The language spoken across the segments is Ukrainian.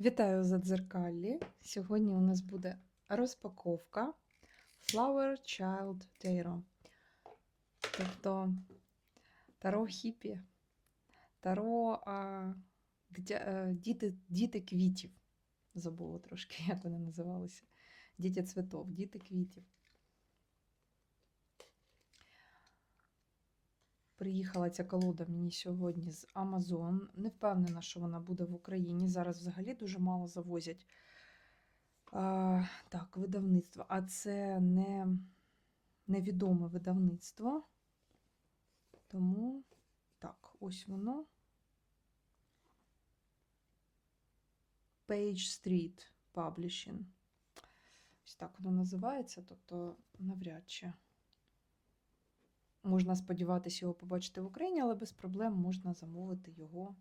Вітаю за дзеркалі. Сьогодні у нас буде розпаковка Flower Child Tarot. Тобто Таро хіпі, Таро а, е, діти, діти квітів. Забула трошки, як вони називалися. Діти цвітов, діти квітів. Приїхала ця колода мені сьогодні з Amazon. Не впевнена, що вона буде в Україні. Зараз взагалі дуже мало завозять. А, так, видавництво. А це не невідоме видавництво. Тому, так, ось воно. Page Street Publishing. Ось так воно називається, тобто навряд чи. Можна сподіватися його побачити в Україні, але без проблем можна замовити його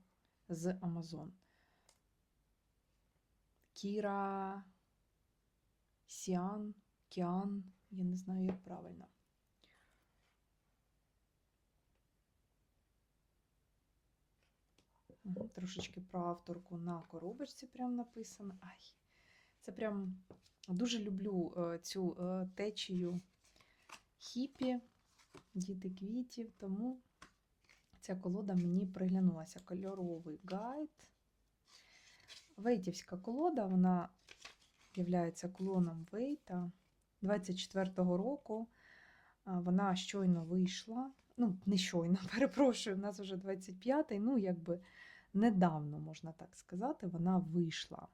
з Amazon. Кіра Сіан, Кіан, я не знаю, як правильно. Трошечки про авторку на коробочці прям написано. Ай, це прям дуже люблю е, цю е, течію хіпі діти квітів, тому ця колода мені приглянулася. Кольоровий гайд. Вейтівська колода, вона є клоном Вейта 24-го року. Вона щойно вийшла. Ну, не щойно, перепрошую, в нас вже 25-й, ну, якби недавно, можна так сказати, вона вийшла.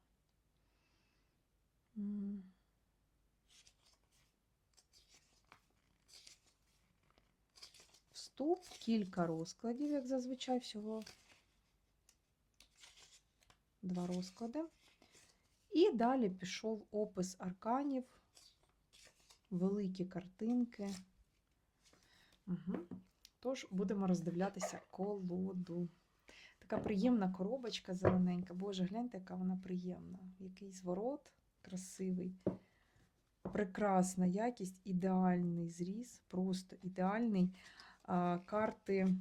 М. кілька розкладів, як зазвичай, всього два розклади. І далі пішов опис арканів, великі картинки. Угу. Тож, будемо роздивлятися колоду. Така приємна коробочка зелененька. Боже, гляньте, яка вона приємна. Який зворот красивий. Прекрасна якість, ідеальний зріз, просто ідеальний карти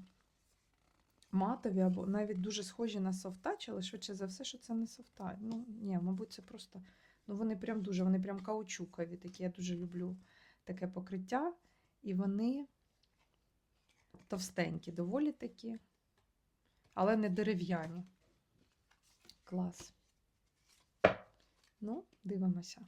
матові, або навіть дуже схожі на софтач, але швидше за все, що це не софтач. Ну, ні, мабуть, це просто. Ну, вони прям дуже, вони прям каучукові такі. Я дуже люблю таке покриття. І вони товстенькі, доволі такі, але не дерев'яні. Клас. Ну, дивимося.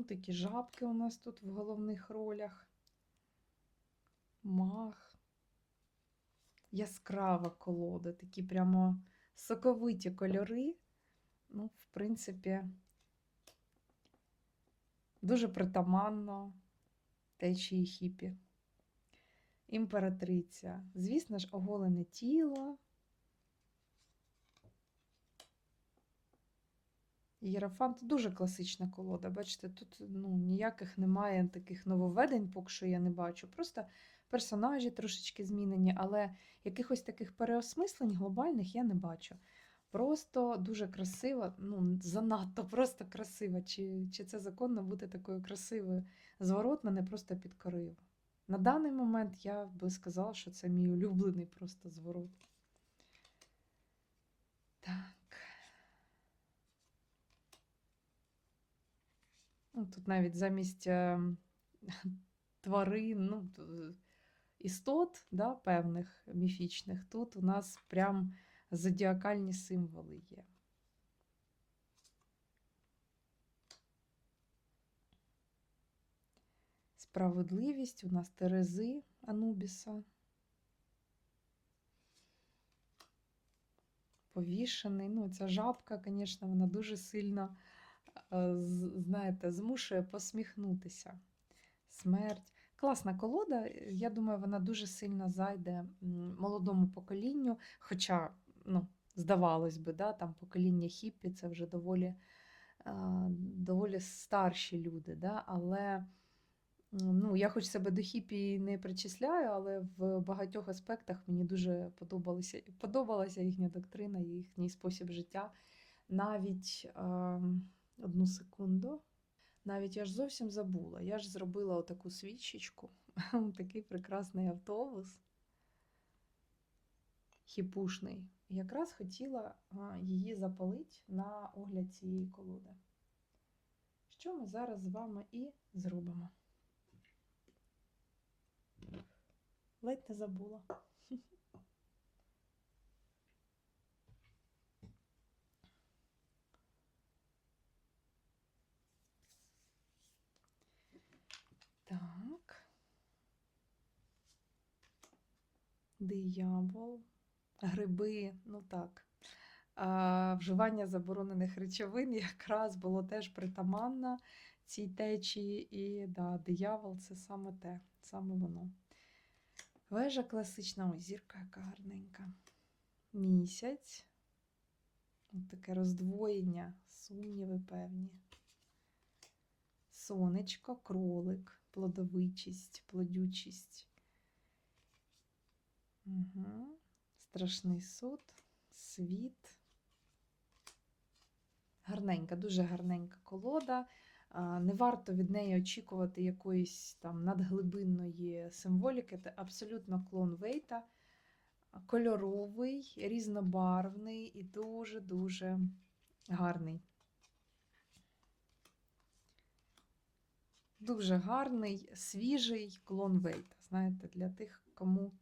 Ну, такі жабки у нас тут в головних ролях. Мах. Яскрава колода, такі прямо соковиті кольори. Ну, в принципі, дуже притаманно течії хіпі. Імператриця. Звісно ж, оголене тіло. Єрофант дуже класична колода. Бачите, тут ну, ніяких немає таких нововведень, поки що я не бачу. Просто персонажі трошечки змінені, але якихось таких переосмислень глобальних я не бачу. Просто дуже красива, ну, занадто просто красива. Чи, чи це законно бути такою красивою? Зворот мене просто підкорив. На даний момент я би сказала, що це мій улюблений просто зворот. Так. Ну, Тут навіть замість е, тварин, ну, істот да, певних міфічних, тут у нас прям зодіакальні символи є. Справедливість у нас Терези Анубіса. Повішений. Ну, ця жабка, звісно, вона дуже сильно знаєте, змушує посміхнутися. Смерть. Класна колода. Я думаю, вона дуже сильно зайде молодому поколінню. Хоча, ну, здавалось би, да, там покоління хіппі це вже доволі, е, доволі старші люди. Да, але ну, я хоч себе до хіппі не причисляю, але в багатьох аспектах мені дуже подобалася, подобалася їхня доктрина, їхній спосіб життя. Навіть ем, одну секунду. Навіть я ж зовсім забула. Я ж зробила отаку свічечку. такий прекрасний автобус. Хіпушний. Якраз хотіла її запалити на огляд цієї колоди. Що ми зараз з вами і зробимо. Ледь не забула. Так. Диявол, гриби, ну так. А, вживання заборонених речовин якраз було теж притаманно цій течії, і да, диявол це саме те, саме воно. Вежа класична, ой, зірка яка гарненька. Місяць. От таке роздвоєння, сумніви певні. Сонечко, кролик, плодовичість, плодючість. Угу. Страшний суд, світ. Гарненька, дуже гарненька колода. Не варто від неї очікувати якоїсь там надглибинної символіки. Це абсолютно клон Вейта. Кольоровий, різнобарвний і дуже-дуже гарний. Дуже гарний, свіжий клон Вейта. Знаєте, для тих, кому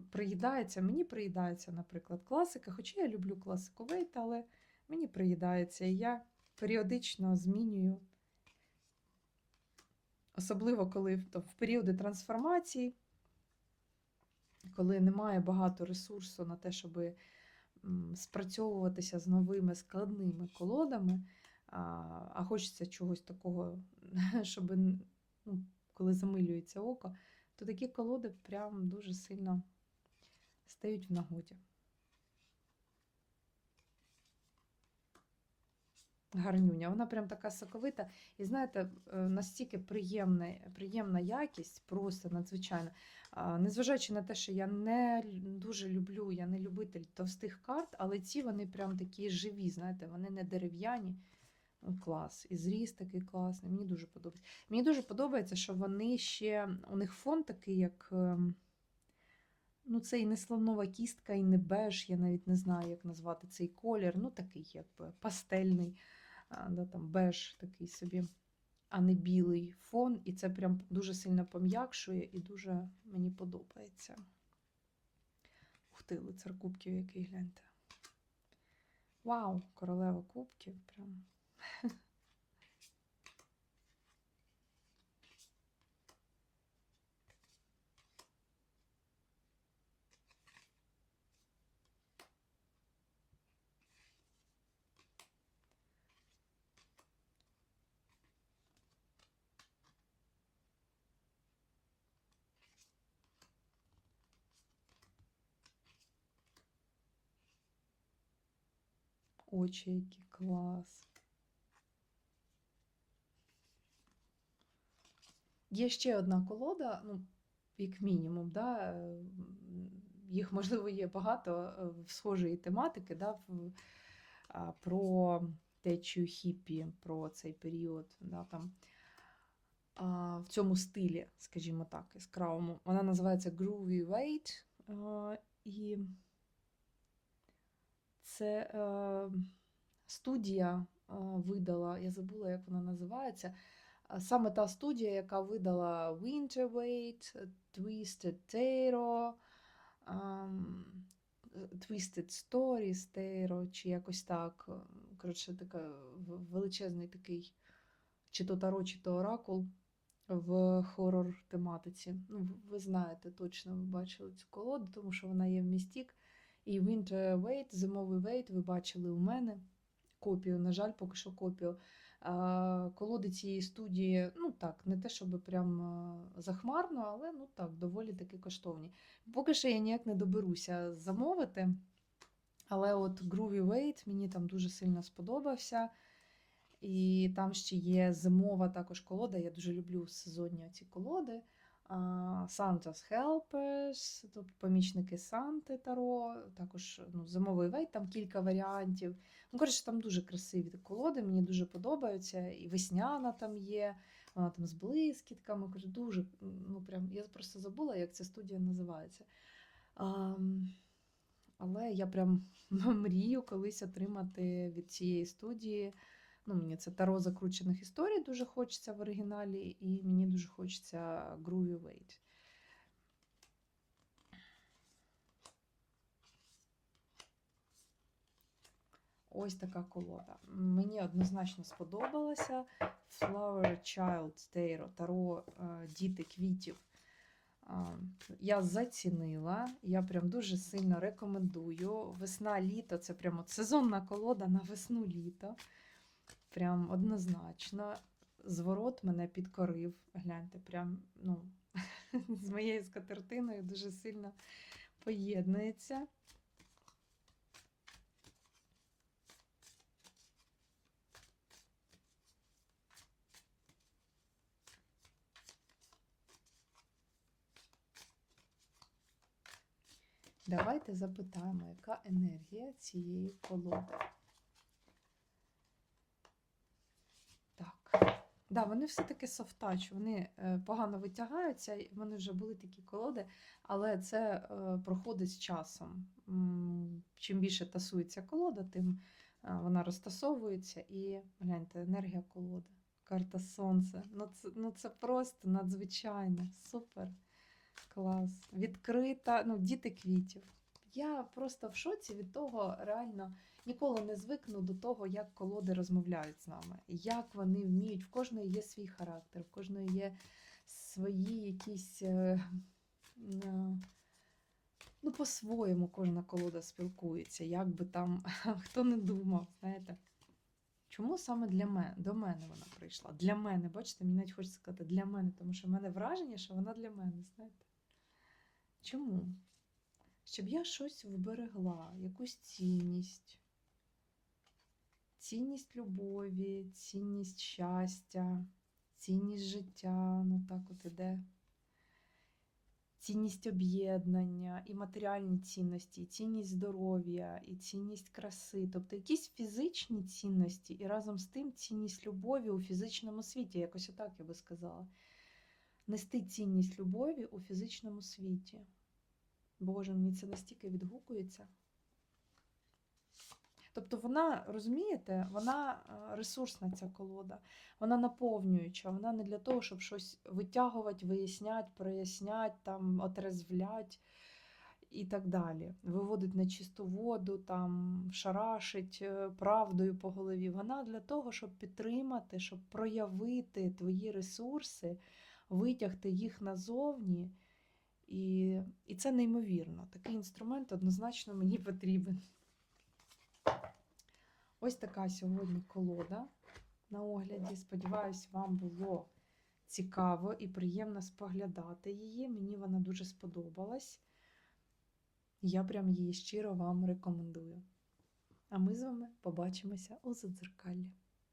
приїдається, мені приїдається, наприклад, класика. Хоча я люблю класику Вейта, але мені приїдається. І я періодично змінюю, особливо коли в, в періоди трансформації, коли немає багато ресурсу на те, щоб спрацьовуватися з новими складними колодами, а, а хочеться чогось такого, щоб ну, коли замилюється око, то такі колоди прям дуже сильно стають в нагоді. Гарнюня, вона прям така соковита. І знаєте, е, настільки приємна приємна якість, просто надзвичайно. Незважаючи на те, що я не дуже люблю, я не любитель товстих карт, але ці вони прям такі живі, знаєте, вони не дерев'яні. Ну, клас. І зріст такий класний. Мені дуже подобається. Мені дуже подобається, що вони ще, у них фон такий, як. Ну, це і не слонова кістка, і не беж, я навіть не знаю, як назвати цей колір. Ну, такий, якби пастельний да, там беж такий собі, а не білий фон. І це прям дуже сильно пом'якшує і дуже мені подобається. Ух ти, лицар кубків, який гляньте. Вау, королева кубків. Прям. Очі, який клас. Є ще одна колода, ну, як мінімум, да, е, їх, можливо, є багато е, в схожої тематики, да, про течію хіппі, про цей період. Да, там, В цьому стилі, скажімо так, яскравому. Вона називається Groovy Weight. А, і це е, студія е, видала, я забула, як вона називається. Саме та студія, яка видала Winter Weight, Twisted Tarot, um, Twisted Stories Tarot, чи якось так. Коротше, така величезний такий, чи то таро, чи то оракул в хорор тематиці. Ну, Ви знаєте, точно ви бачили цю колоду, тому що вона є в містік. І Winter Wait, зимовий вейт, ви бачили у мене копію, на жаль, поки що копію. Колоди цієї студії, ну так, не те, щоб прям захмарно, але ну так, доволі таки коштовні. Поки що я ніяк не доберуся замовити. Але от Groovy Wait мені там дуже сильно сподобався. І там ще є зимова також колода. Я дуже люблю сезонні ці колоди. Santa's Helpers, тобто помічники Санти Таро, також ну, зимовий вейт, там кілька варіантів. Ну, коротше, там дуже красиві колоди, мені дуже подобаються. І весняна там є. Вона там з блискітками, кажу, дуже, ну прям, я просто забула, як ця студія називається. А, але я прям мрію колись отримати від цієї студії. Ну, мені це таро закручених історій дуже хочеться в оригіналі, і мені дуже хочеться Groovy Wait. Ось така колода. Мені однозначно сподобалася. Flower Child Tarot, Таро е, Діти квітів. Я зацінила, я прям дуже сильно рекомендую. Весна-літо це прямо сезонна колода на весну-літо. Прям однозначно. Зворот мене підкорив. Гляньте, прям ну, з моєю скатертиною дуже сильно поєднується. Давайте запитаємо, яка енергія цієї колоди. Так. Да, вони все-таки софтач, вони е, погано витягаються, і в мене вже були такі колоди, але це е, проходить з часом. Чим більше тасується колода, тим е, вона розтасовується і гляньте, енергія колоди. Карта сонця. Ну це, ну це просто надзвичайно. Супер. Клас. Відкрита, ну, діти квітів. Я просто в шоці від того, реально ніколи не звикну до того, як колоди розмовляють з нами. Як вони вміють. В кожної є свій характер, в кожної є свої якісь. е, е, Ну, по-своєму кожна колода спілкується, як би там хто не думав, знаєте. Чому саме для мене, до мене вона прийшла? Для мене, бачите, мені навіть хочеться сказати для мене, тому що в мене враження, що вона для мене, знаєте. Чому? Щоб я щось вберегла, якусь цінність, цінність любові, цінність щастя, цінність життя, ну так от іде. Цінність об'єднання, і матеріальні цінності, і цінність здоров'я, і цінність краси, тобто якісь фізичні цінності, і разом з тим цінність любові у фізичному світі, якось отак я би сказала. Нести цінність любові у фізичному світі. Боже, мені це настільки відгукується. Тобто вона, розумієте, вона е, ресурсна ця колода, вона наповнююча, вона не для того, щоб щось витягувати, виясняти, проясняти, там, отрезвлять і так далі. Виводить на чисту воду, там, шарашить е, правдою по голові. Вона для того, щоб підтримати, щоб проявити твої ресурси, витягти їх назовні. І, і це неймовірно. Такий інструмент однозначно мені потрібен. Ось така сьогодні колода на огляді. Сподіваюсь, вам було цікаво і приємно споглядати її. Мені вона дуже сподобалась. Я прям її щиро вам рекомендую. А ми з вами побачимося у задзеркаллі.